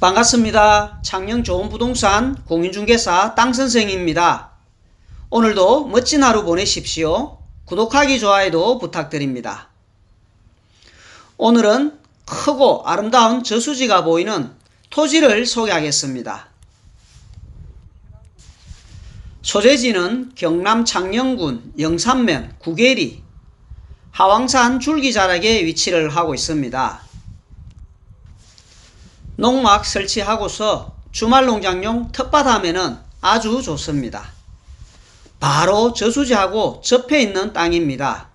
반갑습니다. 창녕 좋은 부동산 공인중개사 땅선생입니다. 오늘도 멋진 하루 보내십시오. 구독하기, 좋아요도 부탁드립니다. 오늘은 크고 아름다운 저수지가 보이는 토지를 소개하겠습니다. 소재지는 경남 창녕군 영산면 구계리 하왕산 줄기자락에 위치를 하고 있습니다. 농막 설치하고서 주말 농장용 텃밭 하면은 아주 좋습니다. 바로 저수지하고 접해 있는 땅입니다.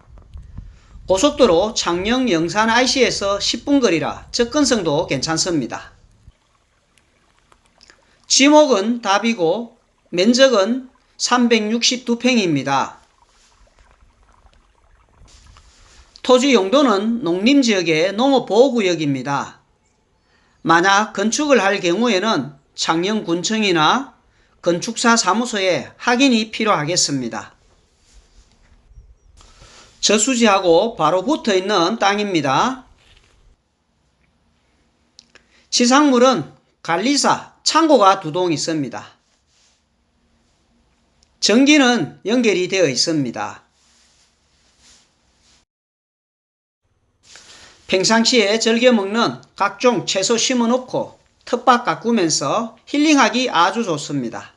고속도로 창녕 영산 IC에서 10분 거리라 접근성도 괜찮습니다. 지목은 답이고 면적은 362평입니다. 토지 용도는 농림지역의 농업보호구역입니다. 만약 건축을 할 경우에는 창녕군청이나 건축사 사무소에 확인이 필요하겠습니다. 저수지하고 바로 붙어 있는 땅입니다. 지상물은 관리사, 창고가 두 동 있습니다. 전기는 연결이 되어 있습니다. 평상시에 즐겨 먹는 각종 채소 심어 놓고 텃밭 가꾸면서 힐링하기 아주 좋습니다.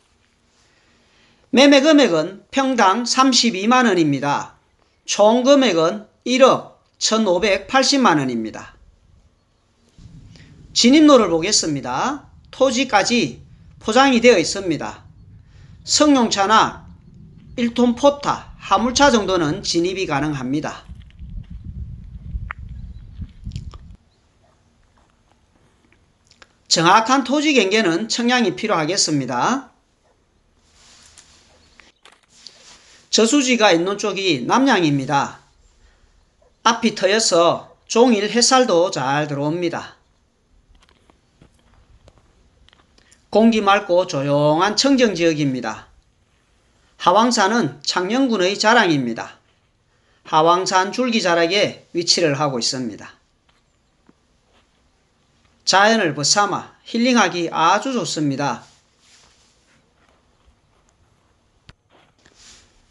매매 금액은 평당 32만원입니다. 총 금액은 1억 1580만원입니다. 진입로를 보겠습니다. 토지까지 포장이 되어 있습니다. 승용차나 1톤 포타, 화물차 정도는 진입이 가능합니다. 정확한 토지 경계는 청량이 필요하겠습니다. 저수지가 있는 쪽이 남양입니다. 앞이 터여서 종일 햇살도 잘 들어옵니다. 공기 맑고 조용한 청정지역입니다. 하왕산은 창녕군의 자랑입니다. 하왕산 줄기자락에 위치를 하고 있습니다. 자연을 벗삼아 힐링하기 아주 좋습니다.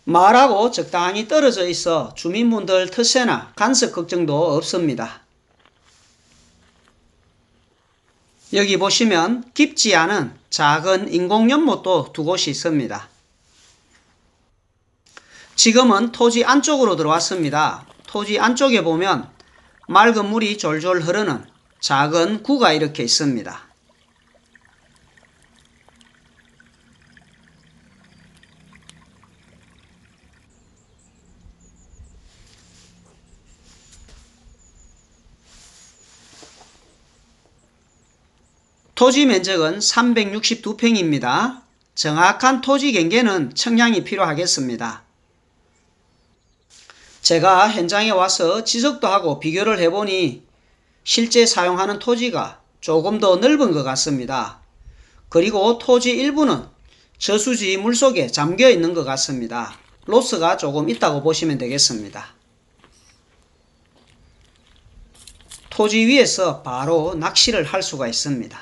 마을하고 적당히 떨어져 있어 주민분들 텃세나 간섭 걱정도 없습니다. 여기 보시면 깊지 않은 작은 인공연못도 두 곳이 있습니다. 지금은 토지 안쪽으로 들어왔습니다. 토지 안쪽에 보면 맑은 물이 졸졸 흐르는 작은 구가 이렇게 있습니다. 토지 면적은 362평입니다. 정확한 토지 경계는 청량이 필요하겠습니다. 제가 현장에 와서 지적도 하고 비교를 해보니 실제 사용하는 토지가 조금 더 넓은 것 같습니다. 그리고 토지 일부는 저수지 물속에 잠겨 있는 것 같습니다. 로스가 조금 있다고 보시면 되겠습니다. 토지 위에서 바로 낚시를 할 수가 있습니다.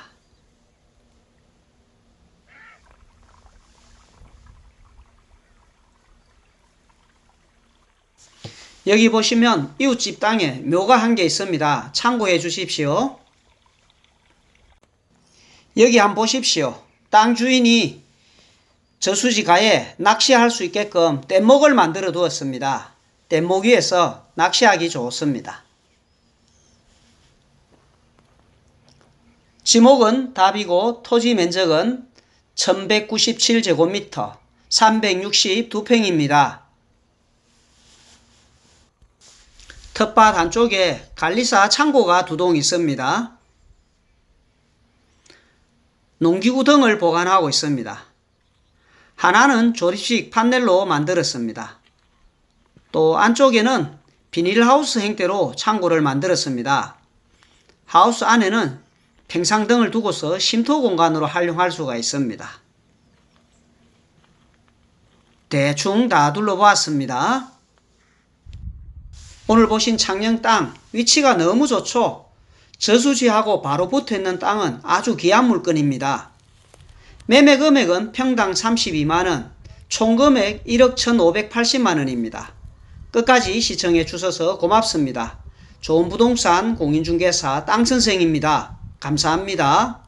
여기 보시면 이웃집 땅에 묘가 한 개 있습니다. 참고해 주십시오. 여기 한번 보십시오. 땅 주인이 저수지 가에 낚시할 수 있게끔 뗏목을 만들어 두었습니다. 뗏목 위에서 낚시하기 좋습니다. 지목은 답이고 토지 면적은 1197제곱미터 362평입니다. 텃밭 한쪽에 관리사 창고가 두 동 있습니다. 농기구 등을 보관하고 있습니다. 하나는 조립식 판넬로 만들었습니다. 또 안쪽에는 비닐하우스 형태로 창고를 만들었습니다. 하우스 안에는 평상 등을 두고서 쉼터 공간으로 활용할 수가 있습니다. 대충 다 둘러보았습니다. 오늘 보신 창녕 땅 위치가 너무 좋죠? 저수지하고 바로 붙어 있는 땅은 아주 귀한 물건입니다. 매매 금액은 평당 32만원, 총 금액 1억 1,580만원입니다. 끝까지 시청해 주셔서 고맙습니다. 좋은 부동산 공인중개사 땅선생입니다. 감사합니다.